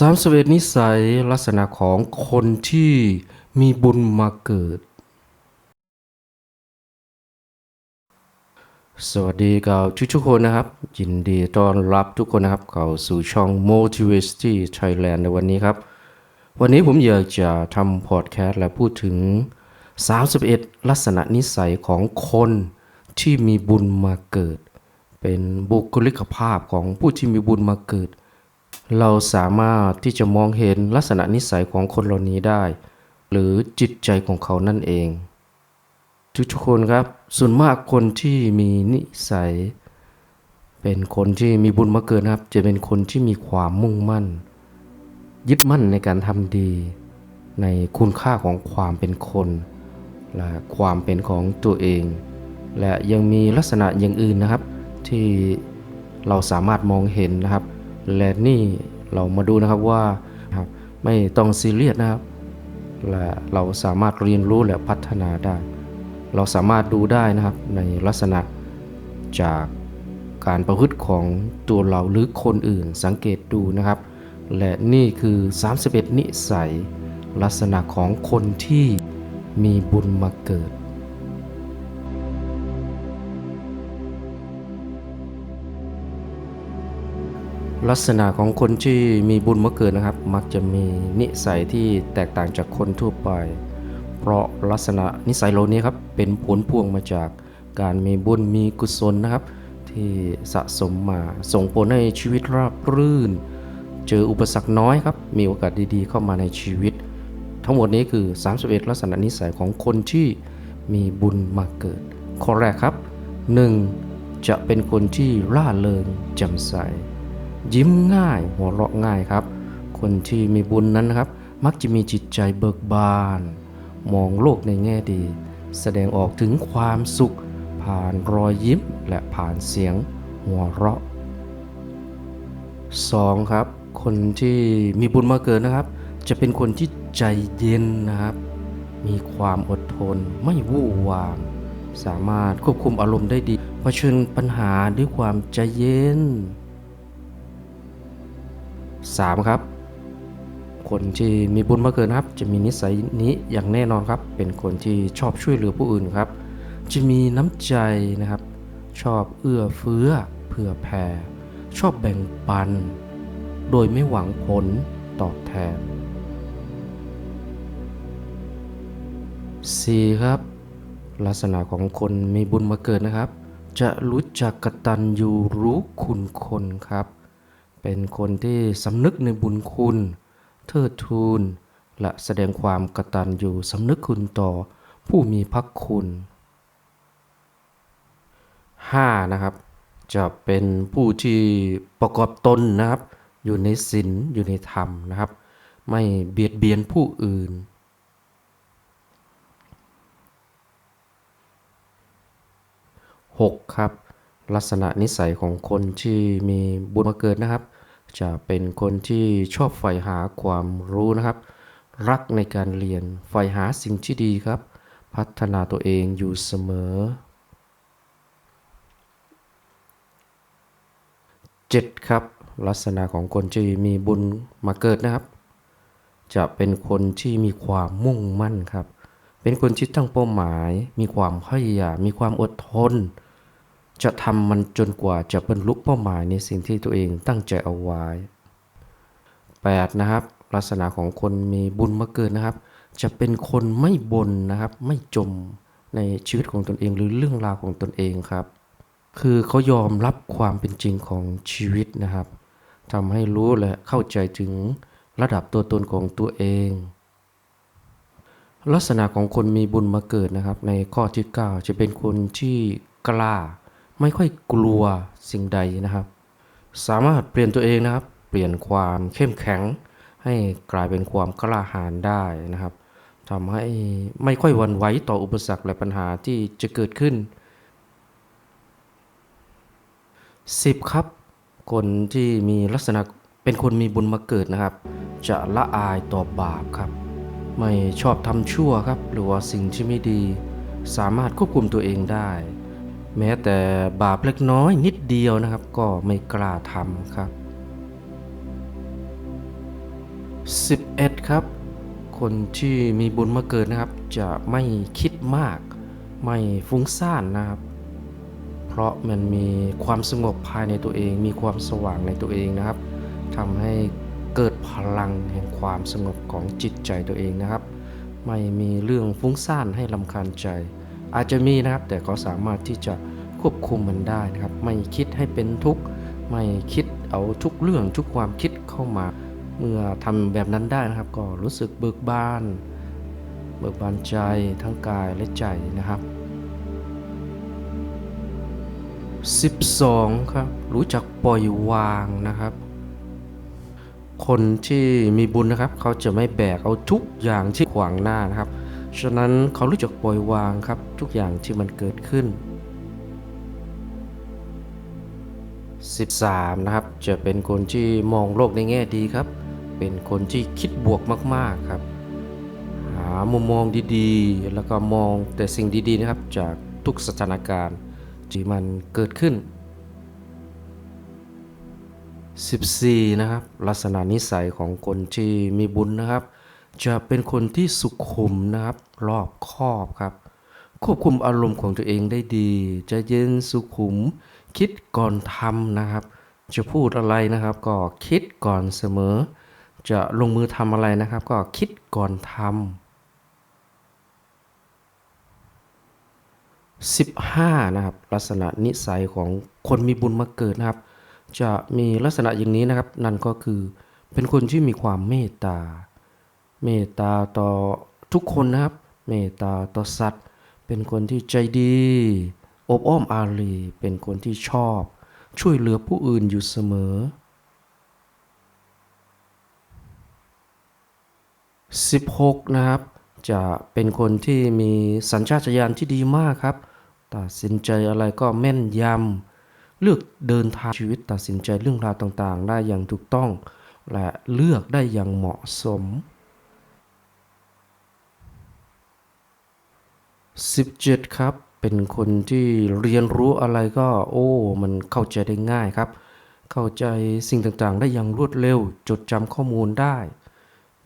สามสเวทนิสัยลักษณะของคนที่มีบุญมาเกิด สวัสดีกับทุกๆคนนะครับ ยินดีต้อนรับทุกคนนะครับ เข้าสู่ช่อง Motivate Thailand ในวันนี้ครับ วันนี้ผมอยากจะทำพอดแคสต์และพูดถึง 31 ลักษณะนิสัยของคนที่มีบุญมาเกิด เป็นบุคลิกภาพของผู้ที่มีบุญมาเกิด เราสามารถที่จะมองเห็นลักษณะนิสัยของคนเหล่านี้ได้ หรือจิตใจของเขานั่นเอง ทุกๆคนครับ ส่วนมากคนที่มีนิสัย เป็นคนที่มีบุญมาเกินครับ จะเป็นคนที่มีความมุ่งมั่น ยึดมั่นในการทำดี ในคุณค่าของความเป็นคน และความเป็นของตัวเอง และยังมีลักษณะอย่างอื่นนะครับ ที่เราสามารถมองเห็นนะครับ และนี่เรามาดูนะครับว่าครับไม่ต้องซีเรียสนะครับและเราสามารถเรียนรู้และพัฒนาได้ เราสามารถดูได้นะครับในลักษณะจากการประพฤติของตัวเราหรือคนอื่นสังเกตดูนะครับ และนี่คือ 31 นิสัย ลักษณะของคนที่มีบุญมาเกิด ลักษณะของคนที่มีบุญมาเกิดนะครับ มักจะมีนิสัยที่แตกต่างจากคนทั่วไป เพราะลักษณะนิสัยเหล่านี้ครับเป็นผลพวงมาจากการมีบุญมีกุศลนะครับ ที่สะสมมาส่งผลให้ชีวิตราบรื่น เจออุปสรรคน้อยครับมีโอกาสดีๆ เข้ามาในชีวิต ทั้งหมดนี้คือ 31 ลักษณะนิสัยของคนที่มีบุญมาเกิด ข้อแรกครับ 1. จะเป็นคนที่ร่าเริงแจ่มใส ยิ้มง่ายหัวเราะง่ายครับ คนที่มีบุญนั้นนะครับ มักจะมีจิตใจเบิกบาน มองโลกในแง่ดี แสดงออกถึงความสุข ผ่านรอยยิ้มและผ่านเสียงหัวเราะ 2. ครับ คนที่มีบุญมาเกิดนะครับ จะเป็นคนที่ใจเย็นนะครับ มีความอดทนไม่วู่วาม สามารถควบคุมอารมณ์ได้ดีเผชิญปัญหาด้วยความใจเย็น 3. ครับ คนที่มีบุญมาเกิดนครับ จะมีนิสัยนี้อย่างแน่นอนครับ เป็นคนที่ชอบช่วยเหลือผู้อื่นครับ จะมีน้ำใจนะครับ ชอบเอื้อเฟื้อเผื่อแผ่ ชอบแบ่งปัน โดยไม่หวังผลตอบแทน 4. ครับ ลักษณะของคนมีบุญมาเกิดนะครับ จะรู้จักกตัญญูรู้คุณคนครับ เป็นคนที่สำนึกในบุญคุณ เทิดทูน และแสดงความกตัญญูสำนึกคุณต่อผู้มีพระคุณ 5. นะครับ จะเป็นผู้ที่ประกอบตนนะครับ อยู่ในศีลอยู่ในธรรมนะครับ ไม่เบียดเบียนผู้อื่น 6. ครับ ลักษณะนิสัยของคนที่มีบุญมาเกิดนะครับ จะเป็นคนที่ชอบใฝ่หาความรู้นะครับ รักในการเรียนใฝ่หาสิ่งที่ดีครับ พัฒนาตัวเองอยู่เสมอ 7. ครับ ลักษณะของคนที่มีบุญมาเกิดนะครับ จะเป็นคนที่มีความมุ่งมั่นครับ เป็นคนที่ตั้งเป้าหมาย มีความพยายามมีความอดทน จะทำมันจนกว่าจะบรรลุเป้าหมายในสิ่งที่ตัวเองตั้งใจเอาไว้ 8. นะครับ ลักษณะของคนมีบุญมาเกิดนะครับ จะเป็นคนไม่บนนะครับ ไม่จมในชีวิตของตนเองหรือเรื่องราวของตนเองครับ คือเขายอมรับความเป็นจริงของชีวิตนะครับทำให้รู้และเข้าใจถึงระดับตัวตนของตัวเอง ลักษณะของคนมีบุญมาเกิดนะครับ ในข้อที่ 9 จะเป็นคนที่กล้า ไม่ค่อยกลัวสิ่งใดนะครับ สามารถเปลี่ยนตัวเองนะครับ เปลี่ยนความเข้มแข็ง ให้กลายเป็นความกล้าหาญได้นะครับทำให้ไม่ค่อยหวั่นไหวต่ออุปสรรคและปัญหาที่จะเกิดขึ้น 10 ครับ คนที่มีลักษณะเป็นคนมีบุญมาเกิดนะครับ จะละอายต่อบาปครับ ไม่ชอบทำชั่วครับ หรือว่าสิ่งที่ไม่ดี สามารถควบคุมตัวเองได้ แม้แต่บาปเล็กน้อยนิดเดียวนะครับ ก็ไม่กล้าทำครับ 11 ครับ คนที่มีบุญมาเกิดนะครับ จะไม่คิดมาก ไม่ฟุ้งซ่านนะครับ เพราะมันมีความสงบภายในตัวเอง มีความสว่างในตัวเองนะครับทำให้เกิดพลังแห่งความสงบของจิตใจตัวเองนะครับ ไม่มีเรื่องฟุ้งซ่านให้ลำคาญใจ อาจจะมีนะครับ แต่เขาสามารถที่จะควบคุมมันได้นะครับ ไม่คิดให้เป็นทุกข์ไม่คิดเอาทุกเรื่องทุกความคิดเข้ามา เมื่อทำแบบนั้นได้นะครับ ก็รู้สึกเบิกบาน เบิกบานใจทั้งกายและใจนะครับ 12 ครับ รู้จักปล่อยวางนะครับ คนที่มีบุญนะครับ เขาจะไม่แบกเอาทุกอย่างที่ขวางหน้านะครับ ฉะนั้นเขารู้จักปล่อยวางครับทุกอย่างที่มันเกิดขึ้น 13 นะครับ จะเป็นคนที่มองโลกในแง่ดีครับ เป็นคนที่คิดบวกมากๆครับ หามุมมองดีๆ แล้วก็มองแต่สิ่งดีๆนะครับจากทุกสถานการณ์ที่มันเกิดขึ้น 14 นะครับ ลักษณะนิสัยของคนที่มีบุญนะครับ จะเป็นคนที่สุขุมนะครับ รอบคอบครับ ควบคุมอารมณ์ของตัวเองได้ดี จะเย็นสุขุม คิดก่อนทำนะครับ จะพูดอะไรนะครับ ก็คิดก่อนเสมอ จะลงมือทำอะไรนะครับ ก็คิดก่อนทำ15นะครับลักษณะนิสัยของคนมีบุญมาเกิดนะครับ จะมีลักษณะอย่างนี้นะครับ นั่นก็คือเป็นคนที่มีความเมตตา เมตตาต่อทุกคนนะครับ เมตตาต่อสัตว์ เป็นคนที่ใจดี อบอ้อมอารี เป็นคนที่ชอบ ช่วยเหลือผู้อื่นอยู่เสมอ 16 นะครับ จะเป็นคนที่มีสัญชาตญาณที่ดีมากครับ ตัดสินใจอะไรก็แม่นยำ เลือกเดินทางชีวิตตัดสินใจเรื่องราวต่างๆ ได้อย่างถูกต้อง และเลือกได้อย่างเหมาะสม 17 ครับ เป็นคนที่เรียนรู้อะไรก็โอ้ มันเข้าใจได้ง่ายครับ เข้าใจสิ่งต่างๆ ได้อย่างรวดเร็ว จดจำข้อมูลได้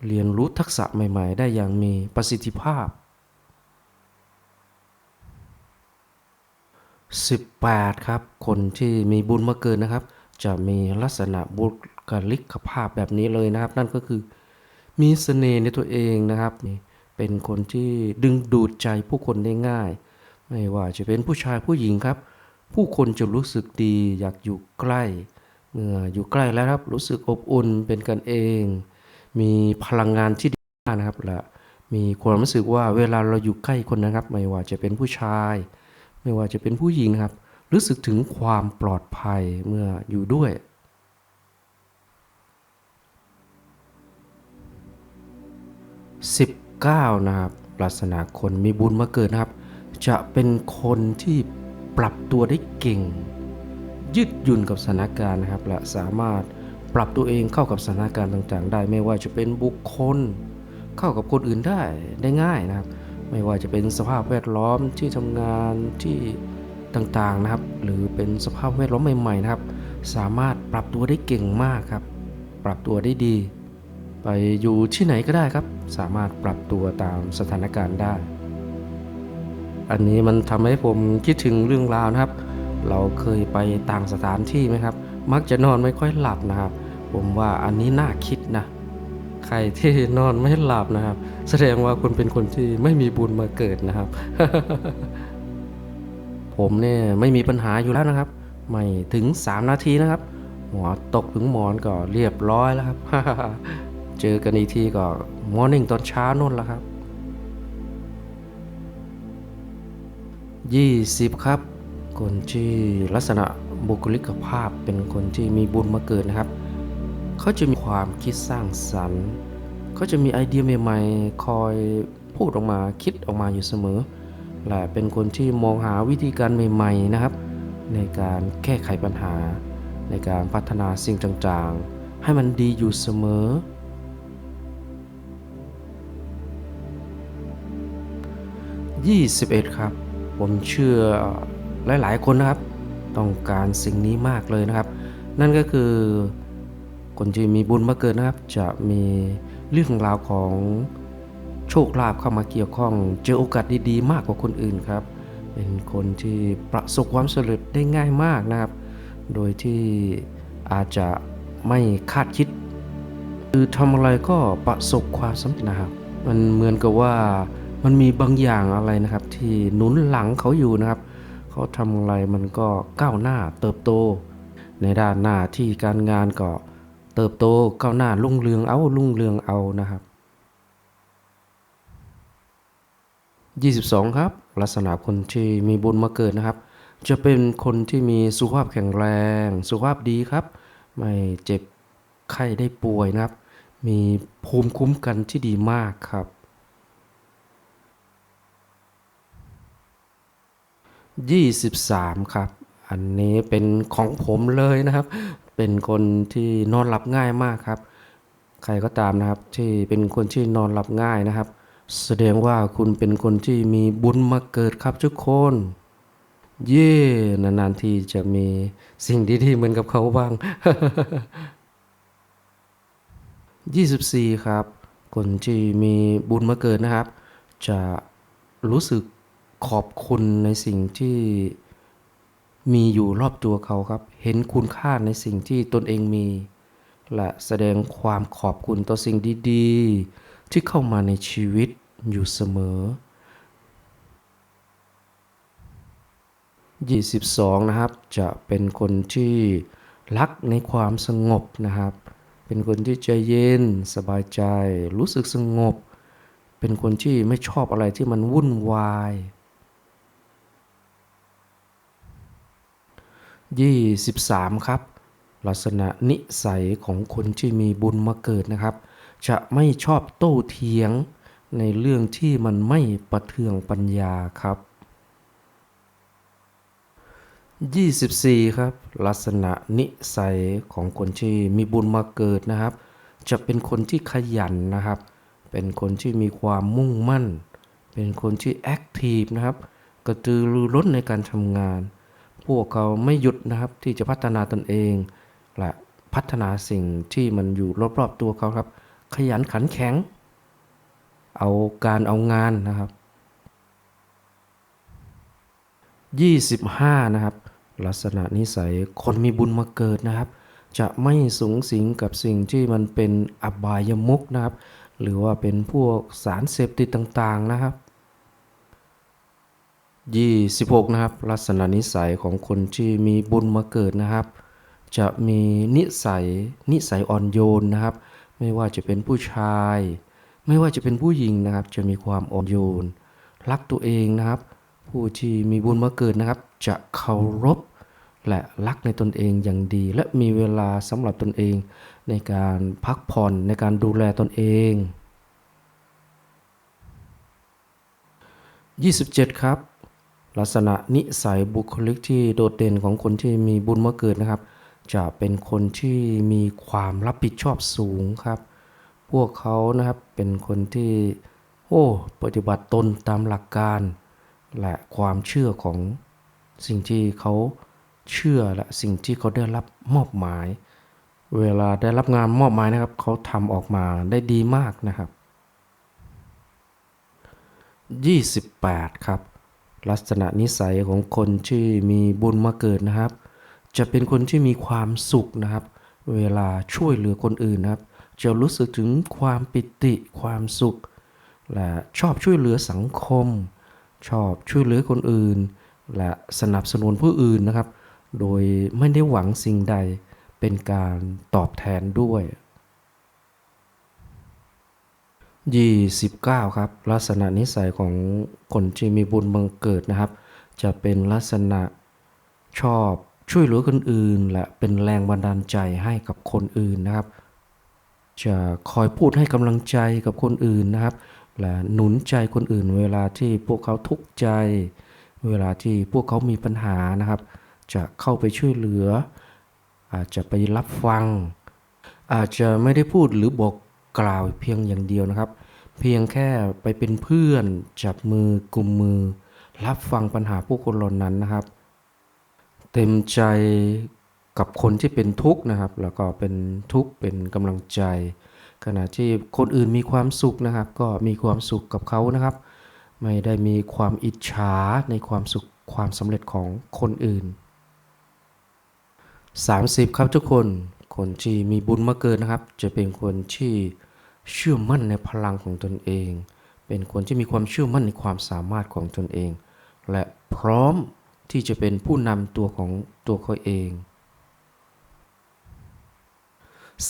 เรียนรู้ทักษะใหม่ ๆ ได้อย่างมีประสิทธิภาพ 18 ครับ คนที่มีบุญมาเกินนะครับ จะมีลักษณะบุคลิกภาพแบบนี้เลยนะครับ นั่นก็คือ มีเสน่ห์ในตัวเองนะครับนี่ เป็นคนที่ดึงดูดใจผู้คนได้ง่าย ไม่ว่าจะเป็นผู้ชายผู้หญิงครับ ผู้คนจะรู้สึกดีอยากอยู่ใกล้ เมื่ออยู่ใกล้แล้วครับรู้สึกอบอุ่นเป็นกันเอง มีพลังงานที่ดีมากนะครับและมีความรู้สึกว่าเวลาเราอยู่ใกล้คนนะครับ ไม่ว่าจะเป็นผู้ชาย ไม่ว่าจะเป็นผู้หญิงครับ รู้สึกถึงความปลอดภัยเมื่ออยู่ด้วยสิบ 9 นะครับลักษณะคนมีบุญมาเกิดนะครับ จะเป็นคนที่ปรับตัวได้เก่ง ยืดหยุ่นกับสถานการณ์นะครับและสามารถปรับตัวเองเข้ากับสถานการณ์ต่างๆ ได้ไม่ว่าจะเป็นบุคคล เข้ากับคนอื่นได้ได้ง่ายนะครับ ไม่ว่าจะเป็นสภาพแวดล้อมที่ทำงานที่ต่างๆนะครับ หรือเป็นสภาพแวดล้อมใหม่ๆนะครับ สามารถปรับตัวได้เก่งมากครับ ปรับตัวได้ดี ไปอยู่ที่ไหนก็ได้ครับ สามารถปรับตัวตามสถานการณ์ได้ อันนี้มันทำให้ผมคิดถึงเรื่องราวนะครับ เราเคยไปต่างสถานที่ไหมครับ มักจะนอนไม่ค่อยหลับนะครับ ผมว่าอันนี้น่าคิดนะใครที่นอนไม่หลับนะครับ แสดงว่าคุณเป็นคนที่ไม่มีบุญมาเกิดนะครับ ผมเนี่ยไม่มีปัญหาอยู่แล้วนะครับ ไม่ถึง 3 นาทีนะครับ หัวตกถึงหมอนก็เรียบร้อยแล้วครับ เจอกันอีกทีก็มอร์นิ่งตอนเช้านู่นแล้วครับ20 ครับ คนที่ลักษณะบุคลิกภาพเป็นคนที่มีบุญมาเกิดนะครับ เขาจะมีความคิดสร้างสรรค์ เขาจะมีไอเดียใหม่ๆ คอยพูดออกมาคิดออกมาอยู่เสมอ และเป็นคนที่มองหาวิธีการใหม่ๆนะครับ ในการแก้ไขปัญหา ในการพัฒนาสิ่งต่างๆ ให้มันดีอยู่เสมอ 21 ครับ ผมเชื่อหลาย ๆ คนนะครับ ต้องการสิ่งนี้มากเลยนะครับ นั่นก็คือคนที่มีบุญมาเกิดนะครับ จะมีเรื่องราวของโชคลาภเข้ามาเกี่ยวข้อง เจอโอกาสดีๆ มากกว่าคนอื่นครับ เป็นคนที่ประสบความสำเร็จได้ง่ายมากนะครับ โดยที่อาจจะไม่คาดคิด คือทำอะไรก็ประสบความสำเร็จนะครับ มันเหมือนกับว่า มันมีบางอย่างอะไรนะครับ ที่หนุนหลังเขาอยู่นะครับ เขาทำอะไรมันก็ก้าวหน้าเติบโต ในด้านหน้าที่การงานก็เติบโตก้าวหน้ารุ่งเรืองเอารุ่งเรืองเอานะครับ22 ครับ ลักษณะคนที่มีบุญมาเกิดนะครับ จะเป็นคนที่มีสุขภาพแข็งแรง สุขภาพดีครับ ไม่เจ็บไข้ได้ป่วยนะครับ มีภูมิคุ้มกันที่ดีมากครับ 23 ครับ อันนี้เป็นของผมเลยนะครับ เป็นคนที่นอนหลับง่ายมากครับ ใครก็ตามนะครับที่เป็นคนที่นอนหลับง่ายนะครับ แสดงว่าคุณเป็นคนที่มีบุญมาเกิดครับทุกคน เย่นานๆทีจะมีสิ่งดีๆเหมือนกับเขาบ้าง 24 ครับ คนที่มีบุญมาเกิดนะครับ จะรู้สึก ขอบคุณในสิ่งที่มีอยู่รอบตัวเขาครับ เห็นคุณค่าในสิ่งที่ตนเองมี และแสดงความขอบคุณต่อสิ่งดีๆ ที่เข้ามาในชีวิตอยู่เสมอ 22 นะครับ จะเป็นคนที่รักในความสงบนะครับ เป็นคนที่ใจเย็นสบายใจ รู้สึกสงบ เป็นคนที่ไม่ชอบอะไรที่มันวุ่นวาย 23 ครับ ลักษณะนิสัยของคนที่มีบุญมาเกิดนะครับ จะไม่ชอบโต้เถียงในเรื่องที่มันไม่ประเทืองปัญญาครับ 24 ครับ ลักษณะนิสัยของคนที่มีบุญมาเกิดนะครับ จะเป็นคนที่ขยันนะครับ เป็นคนที่มีความมุ่งมั่น เป็นคนที่แอคทีฟนะครับ กระตือรือร้นในการทำงาน พวกเขาไม่หยุดนะครับที่จะพัฒนาตนเองและพัฒนาสิ่งที่มันอยู่รอบๆตัวเขาครับ ขยันขันแข็ง เอาการเอางานนะครับ 25 นะครับ ลักษณะนิสัยคนมีบุญมาเกิดนะครับ จะไม่สูงสิงกับสิ่งที่มันเป็นอบายมุกนะครับ หรือว่าเป็นพวกสารเสพติดต่างๆนะครับ 26นะครับ ลักษณะนิสัยของคนที่มีบุญมาเกิดนะครับ จะมีนิสัยนิสัยอ่อนโยนนะครับ ไม่ว่าจะเป็นผู้ชาย ไม่ว่าจะเป็นผู้หญิงนะครับ จะมีความอ่อนโยน รักตัวเองนะครับ ผู้ที่มีบุญมาเกิดนะครับ จะเคารพและรักในตนเองอย่างดี และมีเวลาสำหรับตนเองในการพักผ่อนในการดูแลตนเอง 27 ครับ ลักษณะนิสัยบุคลิกที่โดดเด่นของคนที่มีบุญมาเกิดนะครับ จะเป็นคนที่มีความรับผิดชอบสูงครับ พวกเขานะครับเป็นคนที่โอ้ปฏิบัติตนตามหลักการ และความเชื่อของสิ่งที่เขาเชื่อและสิ่งที่เขาได้รับมอบหมาย เวลาได้รับงานมอบหมายนะครับ เขาทำออกมาได้ดีมากนะครับ 28 ครับ ลักษณะนิสัยของคนที่มีบุญมาเกิดนะครับ จะเป็นคนที่มีความสุขนะครับ เวลาช่วยเหลือคนอื่นนะครับ จะรู้สึกถึงความปิติความสุข และชอบช่วยเหลือสังคม ชอบช่วยเหลือคนอื่น และสนับสนุนผู้อื่นนะครับ โดยไม่ได้หวังสิ่งใดเป็นการตอบแทนด้วย 29ครับ ลักษณะนิสัยของคนที่มีบุญบังเกิดนะครับ จะเป็นลักษณะชอบช่วยเหลือคนอื่น และเป็นแรงบันดาลใจให้กับคนอื่นนะครับ จะคอยพูดให้กำลังใจกับคนอื่นนะครับ และหนุนใจคนอื่น เวลาที่พวกเขาทุกข์ใจ เวลาที่พวกเขามีปัญหานะครับ จะเข้าไปช่วยเหลือ อาจจะไปรับฟัง อาจจะไม่ได้พูดหรือบอก กล่าวเพียงอย่างเดียวนะครับ เพียงแค่ไปเป็นเพื่อนจับมือกลุ่มมือ รับฟังปัญหาผู้คนเหล่านั้นนะครับ เต็มใจกับคนที่เป็นทุกข์นะครับ แล้วก็เป็นทุกข์เป็นกำลังใจ ขณะที่คนอื่นมีความสุขนะครับ ก็มีความสุขกับเขานะครับ ไม่ได้มีความอิจฉาในความสุขความสำเร็จของคนอื่น 30 ครับทุกคน คนที่มีบุญมาเกิดนะครับ จะเป็นคนที่ เชื่อมั่นในพลังของตนเอง เป็นคนที่มีความเชื่อมั่นในความสามารถของตนเอง และพร้อมที่จะเป็นผู้นำตัวของตัวเขาเอง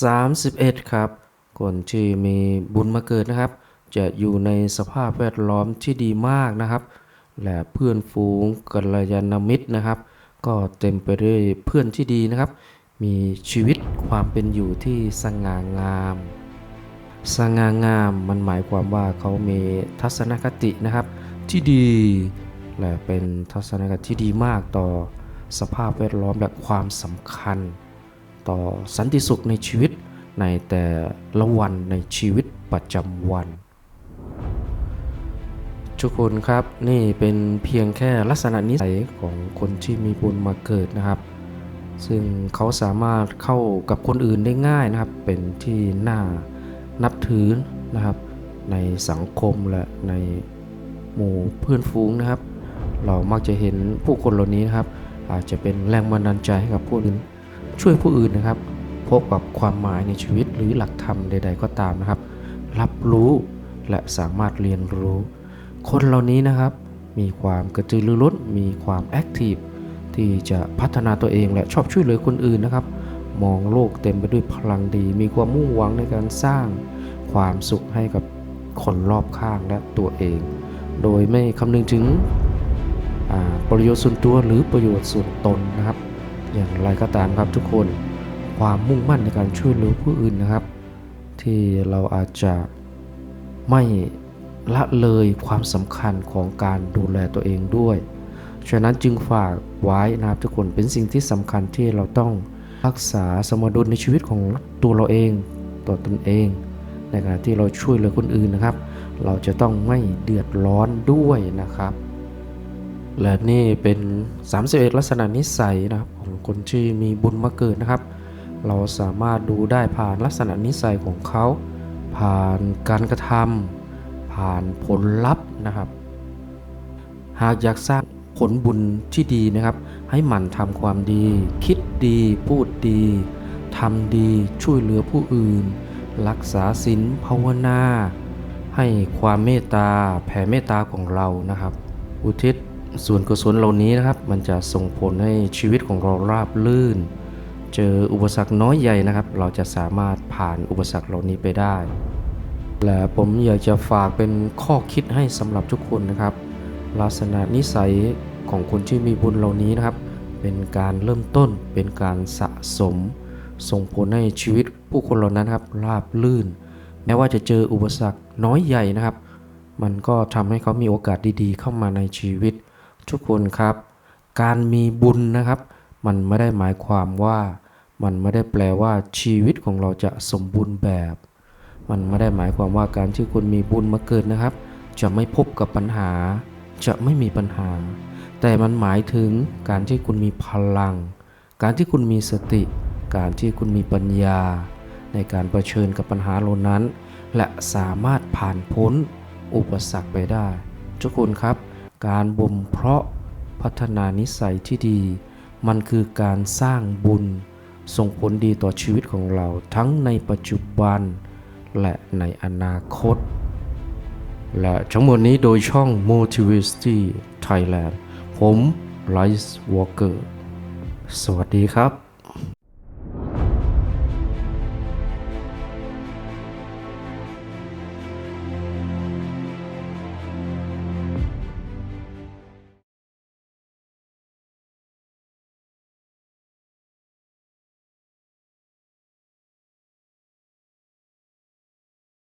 31 ครับ คนที่มีบุญมาเกิดนะครับ จะอยู่ในสภาพแวดล้อมที่ดีมากนะครับ และเพื่อนฝูงกัลยาณมิตรนะครับ ก็เต็มไปด้วยเพื่อนที่ดีนะครับ มีชีวิตความเป็นอยู่ที่สง่างาม สง่างามมันหมายความว่าเขามีทัศนคตินะครับ ที่ดีและเป็นทัศนคติที่ดีมากต่อสภาพแวดล้อมและความสำคัญ ต่อสันติสุขในชีวิตในแต่ละวันในชีวิตประจำวัน ทุกคนครับนี่เป็นเพียงแค่ลักษณะนิสัยของคนที่มีบุญมาเกิดนะครับ ซึ่งเขาสามารถเข้ากับคนอื่นได้ง่ายนะครับ เป็นที่น่า นับถือนะครับ ในสังคมและในหมู่เพื่อนฝูงนะครับ เรามักจะเห็นผู้คนเหล่านี้นะครับ อาจจะเป็นแรงบันดาลใจให้กับผู้อื่น ช่วยผู้อื่นนะครับ พบกับความหมายในชีวิตหรือหลักธรรมใด ๆ ก็ตามนะครับ รับรู้และสามารถเรียนรู้ คนเหล่านี้นะครับ มีความกระตือรือร้นมีความแอคทีฟที่จะพัฒนาตัวเองและชอบช่วยเหลือคนอื่นนะครับ มองโลกเต็มไปด้วยพลังดี มีความมุ่งหวังในการสร้างความสุขให้กับคนรอบข้างและตัวเอง โดยไม่คำนึงถึงประโยชน์ส่วนตัวหรือประโยชน์ส่วนตนนะครับ อย่างไรก็ตามครับทุกคนความมุ่งมั่นในการช่วยเหลือผู้อื่นนะครับ ที่เราอาจจะไม่ละเลยความสำคัญของการดูแลตัวเองด้วย ฉะนั้นจึงฝากไว้นะครับทุกคนเป็นสิ่งที่สำคัญที่เราต้อง รักษาสมดุลในชีวิตของตัวเราเองต่อตนเอง ในขณะที่เราช่วยเหลือคนอื่นนะครับ เราจะต้องไม่เดือดร้อนด้วยนะครับ และนี่เป็น 31 ลักษณะนิสัยนะครับของคนที่มีบุญมาเกิดนะครับ เราสามารถดูได้ผ่านลักษณะนิสัยของเขา ผ่านการกระทำผ่านผลลัพธ์นะครับ หากอยากสร้างผลบุญที่ดีนะครับ ให้หมั่นทำความดี คิดดี พูดดีทำดีช่วยเหลือผู้อื่น รักษาศีลภาวนา ให้ความเมตตาแผ่เมตตาของเรานะครับ อุทิศส่วนกุศลเหล่านี้นะครับ มันจะส่งผลให้ชีวิตของเราราบลื่น เจออุปสรรคน้อยใหญ่นะครับ เราจะสามารถผ่านอุปสรรคเหล่านี้ไปได้ และผมอยากจะฝากเป็นข้อคิดให้สำหรับทุกคนนะครับ ลักษณะนิสัย ของคนที่มีบุญเหล่านี้นะครับ เป็นการเริ่มต้นเป็นการสะสม ส่งผลให้ชีวิตผู้คนเหล่านั้นครับราบลื่น แม้ว่าจะเจออุปสรรคน้อยใหญ่นะครับ มันก็ทำให้เขามีโอกาสดีๆ เข้ามาในชีวิต ทุกคนครับ การมีบุญนะครับ มันไม่ได้หมายความว่า มันไม่ได้แปลว่าชีวิตของเราจะสมบูรณ์แบบ มันไม่ได้หมายความว่าการที่คุณมีบุญมาเกิดนะครับ จะไม่พบกับปัญหา จะไม่มีปัญหา แต่มันหมายถึงการที่คุณมีพลัง การที่คุณมีสติ การที่คุณมีปัญญา ในการเผชิญกับปัญหาเหล่านั้น และสามารถผ่านพ้นอุปสรรคไปได้ ทุกคนครับ การบ่มเพาะพัฒนานิสัยที่ดี มันคือการสร้างบุญ ส่งผลดีต่อชีวิตของเราทั้งในปัจจุบัน และในอนาคต และทั้งหมดนี้โดยช่อง Motivity Thailand ผมไรซ์วอล์เกอร์ สวัสดีครับ